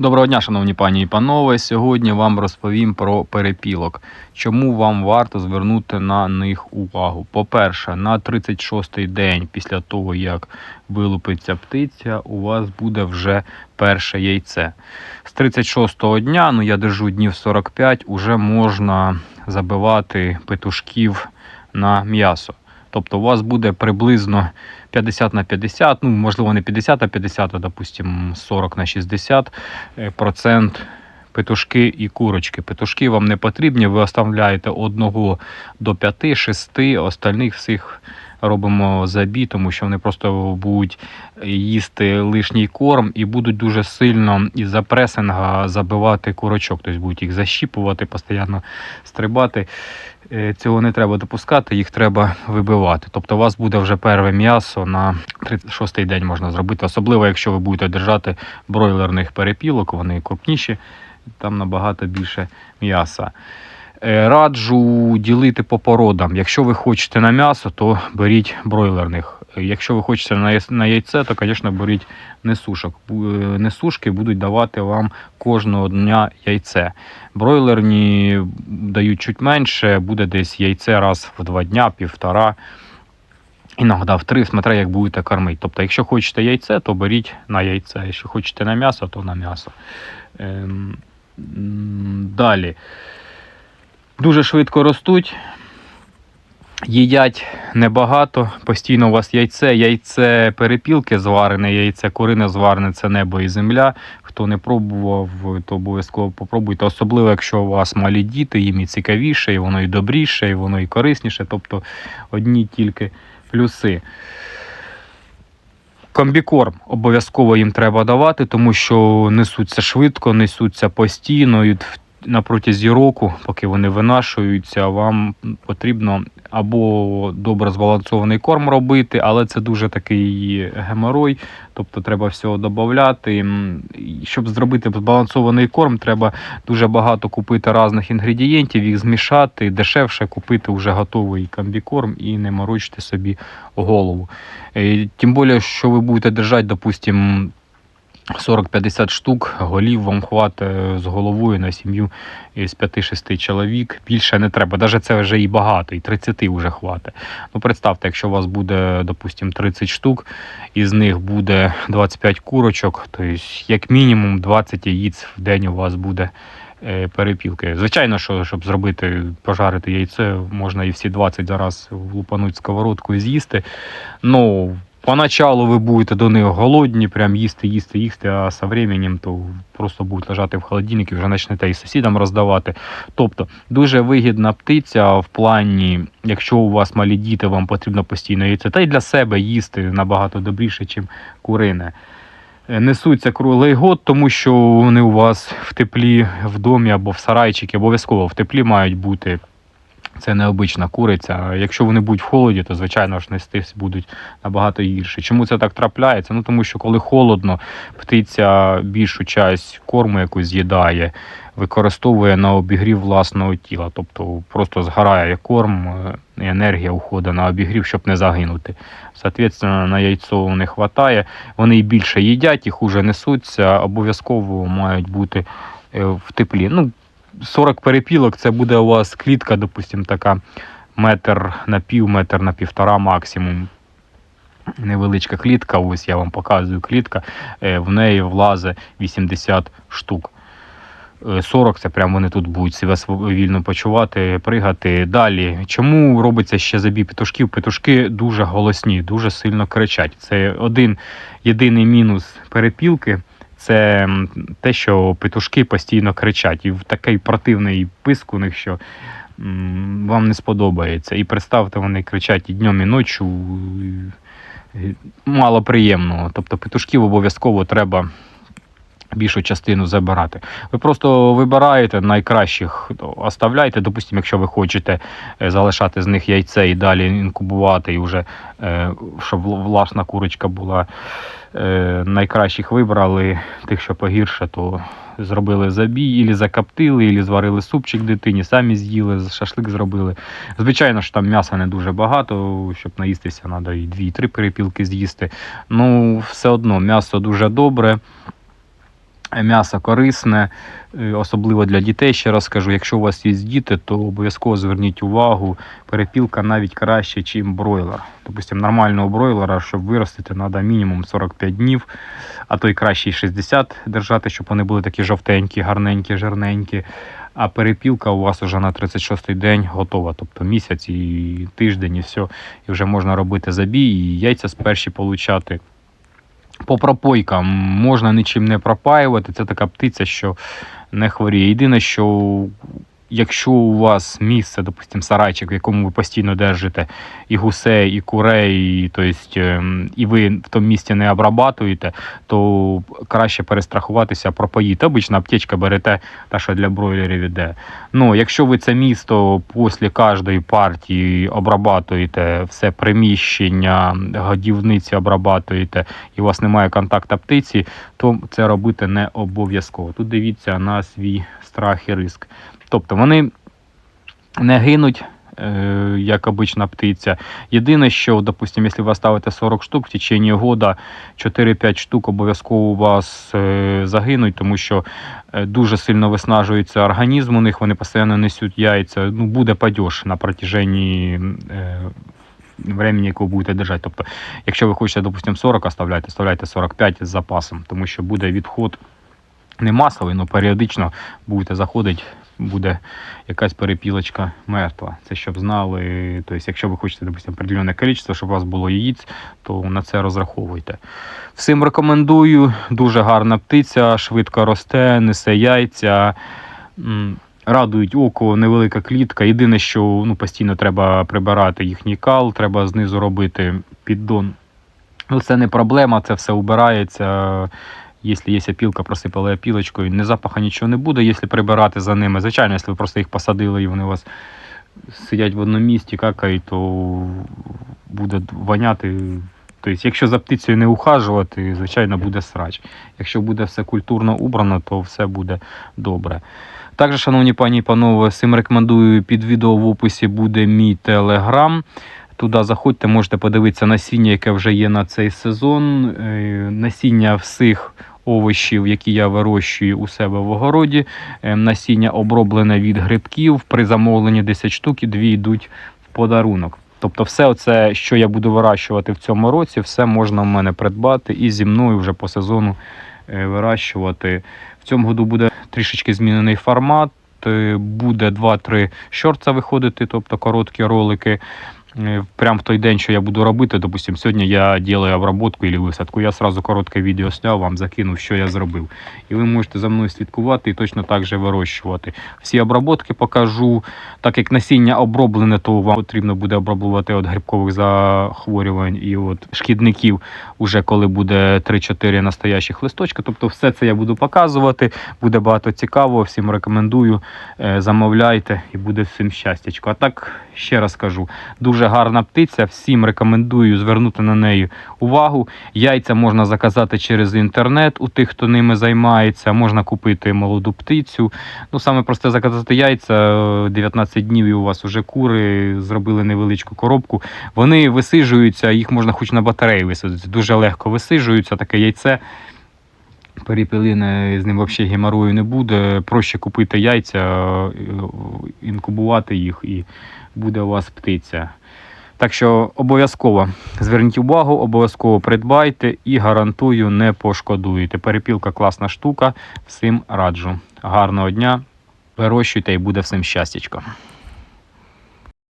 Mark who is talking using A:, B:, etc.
A: Доброго дня, шановні пані і панове. Сьогодні вам розповім про перепілок. Чому вам варто звернути на них увагу? По-перше, на 36-й день після того, як вилупиться птиця, у вас буде вже перше яйце. З 36-го дня, ну я держу днів 45, уже можна забивати петушків на м'ясо. Тобто у вас буде приблизно 50 на 50, ну можливо не 50 а 50, а допустим 40 на 60 е, процент петушки і курочки. Петушки вам не потрібні, ви оставляєте одного до 5-6, остальних всіх робимо забій, тому що вони просто будуть їсти лишній корм і будуть дуже сильно із-за пресинга забивати курочок, тобто будуть їх защіпувати, постійно стрибати. Е, Цього не треба допускати, їх треба вибивати. Тобто у вас буде вже перше м'ясо на 36-й день можна зробити, особливо якщо ви будете держати бройлерних перепілок, вони крупніші, там набагато більше м'яса. Е, Раджу ділити по породам. Якщо ви хочете на м'ясо, то беріть бройлерних. Якщо ви хочете на яйце, то, звісно, беріть несушок. Е, Несушки будуть давати вам кожного дня яйце. Бройлерні дають чуть менше, буде десь яйце раз в два дня, півтора. Іноді в три, смотря як будете кормити. Тобто, якщо хочете яйце, то беріть на яйце. Якщо хочете на м'ясо, то на м'ясо. Ем, далі. Дуже швидко ростуть. Їдять небагато, постійно у вас яйце, яйце перепілки зварене, яйце курине зварене це небо і земля. Хто не пробував, то обов'язково попробуйте. Особливо, якщо у вас малі діти, їм і цікавіше, і воно і добріше, і воно і корисніше. Тобто одні тільки плюси. Комбікорм обов'язково їм треба давати, тому що несуться швидко, несуться постійно. І в- на протязі року, поки вони винашуються, вам потрібно або добре збалансований корм робити, але це дуже такий геморой, тобто треба всього додати. Щоб зробити збалансований корм, треба дуже багато купити різних інгредієнтів, їх змішати, дешевше купити вже готовий комбікорм і не морочити собі голову. Е, Тим більше, що ви будете держати, допустимо, 40-50 штук, голів вам хватить з головою на сім'ю з 5-6 чоловік. Більше не треба. Навіть це вже і багато, і 30 вже хватить. Ну, представте, якщо у вас буде, допустимо, 30 штук, із них буде 25 курочок, то як мінімум 20 яїць в день у вас буде е, перепілки. Звичайно, що щоб зробити, пожарити яйце, можна і всі 20 зараз влупануть сковородку і з'їсти. Ну, Поначалу ви будете до них голодні, прям їсти, їсти, їсти, а з временем то просто будуть лежати в холодильнику вже почнете і сусідам роздавати. Тобто дуже вигідна птиця в плані, якщо у вас малі діти, вам потрібно постійно яйце, та й для себе їсти набагато добріше, ніж курине. Е, Несуться круглий год, тому що вони у вас в теплі в домі або в сарайчикі, обов'язково в теплі мають бути. Це необична куриця. Якщо вони будуть в холоді, то звичайно ж нестись будуть набагато гірше. Чому це так трапляється? Ну тому що коли холодно, птиця більшу часть корму, яку з'їдає, використовує на обігрів власного тіла. Тобто просто згорає корм, е, енергія уходить на обігрів, щоб не загинути. Соответственно, на яйцо не вистачає. Вони і більше їдять, і хуже несуться, обов'язково мають бути е, в теплі. Ну, 40 перепілок це буде у вас клітка, допустимо, така метр на пів, метр на півтора максимум. Невеличка клітка, ось я вам показую клітка, е, в неї влазе 80 штук. Е, 40 це прямо вони тут будуть себе вільно почувати, пригати. Далі. Чому робиться ще забій петушків? Петушки дуже голосні, дуже сильно кричать. Це один єдиний мінус перепілки. Це те, що петушки постійно кричать. І в такий противний писк у них, що вам не сподобається. І представте, вони кричать і днем, і ночі. Мало приємного. Тобто петушків обов'язково треба більшу частину забирати. Ви просто вибираєте найкращих, то оставляйте. Допустимо, якщо ви хочете е, залишати з них яйце і далі інкубувати, і вже е, щоб власна курочка була. е, Найкращих вибрали, тих, що погірше, то зробили забій, ілі закоптили, ілі зварили супчик дитині, самі з'їли, шашлик зробили. Звичайно ж, там м'яса не дуже багато, щоб наїстися, треба і 2-3 перепілки з'їсти. Ну, все одно м'ясо дуже добре. М'ясо корисне, е, особливо для дітей. Ще раз скажу, якщо у вас є діти, то обов'язково зверніть увагу. Перепілка навіть краще, ніж бройлер. Допустим, нормального бройлера, щоб виростити, треба мінімум 45 днів, а то й краще і 60 держати, щоб вони були такі жовтенькі, гарненькі, жирненькі. А перепілка у вас вже на 36-й день готова, тобто місяць і тиждень, і все. І вже можна робити забій, і яйця з перші получати. По пропойкам можна нічим не пропаювати. Це така птиця, що не хворіє. Єдине, що якщо у вас місце, допустимо, сарайчик, в якому ви постійно держите і гусей, і курей, і, то есть, ем, і ви в тому місці не обрабатуєте, то краще перестрахуватися, пропоїти. Обична аптечка берете, та що для бройлерів іде. Ну, якщо ви це місто після кожної партії обрабатуєте все приміщення, годівниці обрабатуєте, і у вас немає контакту птиці, то це робити не обов'язково. Тут дивіться на свій страх і риск. Тобто вони не гинуть. е, Як обична птиця. Єдине, що, допустимо, якщо ви ставите 40 штук, в течение года 4-5 штук обов'язково у вас е, загинуть, тому що е, дуже сильно виснажується організм у них, вони постійно несуть яйця. Ну, буде падеж на протяженні времени, яку будете держати. Тобто, якщо ви хочете, допустимо, 40 оставляйте, оставляйте 45 з запасом, тому що буде відход не масовий, але періодично будете заходити, буде якась перепілочка мертва. Це щоб знали. Тобто, якщо ви хочете, допустимо, определенне кількість, щоб у вас було яїць, то на це розраховуйте. Всім рекомендую. Дуже гарна птиця, швидко росте, несе яйця. Радують око, невелика клітка. Єдине, що ну, постійно треба прибирати їхній кал, треба знизу робити піддон. Ну, це не проблема, це все убирається. Якщо є опілка, просипали опілочкою, не запаха нічого не буде, якщо прибирати за ними. Звичайно, якщо ви просто їх посадили і вони у вас сидять в одному місці, какають, то буде воняти. Тобто, якщо за птицею не ухажувати, звичайно, буде срач. Якщо буде все культурно убрано, то все буде добре. Також, шановні пані і панове, всім рекомендую під відео в описі буде мій телеграм. Туди заходьте, можете подивитися насіння, яке вже є на цей сезон. Е, Насіння всіх овочів, які я вирощую у себе в огороді. Е, Насіння оброблене від грибків. При замовленні 10 штук і дві йдуть в подарунок. Тобто, все це, що я буду вирощувати в цьому році, все можна в мене придбати і зі мною вже по сезону е, вирощувати. В цьому году буде трішечки змінений формат. е, Буде 2-3 шорта виходити, тобто короткі ролики. Е, Прям в той день, що я буду робити, допустим, сьогодні я делаю обработку или висадку, я сразу коротке відео сняв, вам закинув, що я зробив. І ви можете за мною слідкувати і точно так же вирощувати. Всі обработки покажу. Так як насіння оброблене, то вам потрібно буде оброблювати від грибкових захворювань і от шкідників, уже коли буде 3-4 настоящих листочка. Тобто все це я буду показувати, буде багато цікавого, всім рекомендую. Е, Замовляйте і буде всім щастячко. А так, ще раз кажу, дуже гарна птиця, всім рекомендую звернути на неї увагу. Яйця можна заказати через інтернет у тих, хто ними займається. Можна купити молоду птицю. Ну, саме просте заказати яйця, е, 19 днів і у вас вже кури, зробили невеличку коробку. Вони висиджуються, їх можна хоч на батареї висадити. Дуже легко висиджуються таке яйце. Перепілини з ним взагалі геморою не буде. Проще купити яйця, е, інкубувати їх і буде у вас птиця. Так що обов'язково зверніть увагу, обов'язково придбайте і гарантую, не пошкодуєте. Перепілка класна штука. Всім раджу. Гарного дня. Вирощуйте і буде всім щастячко.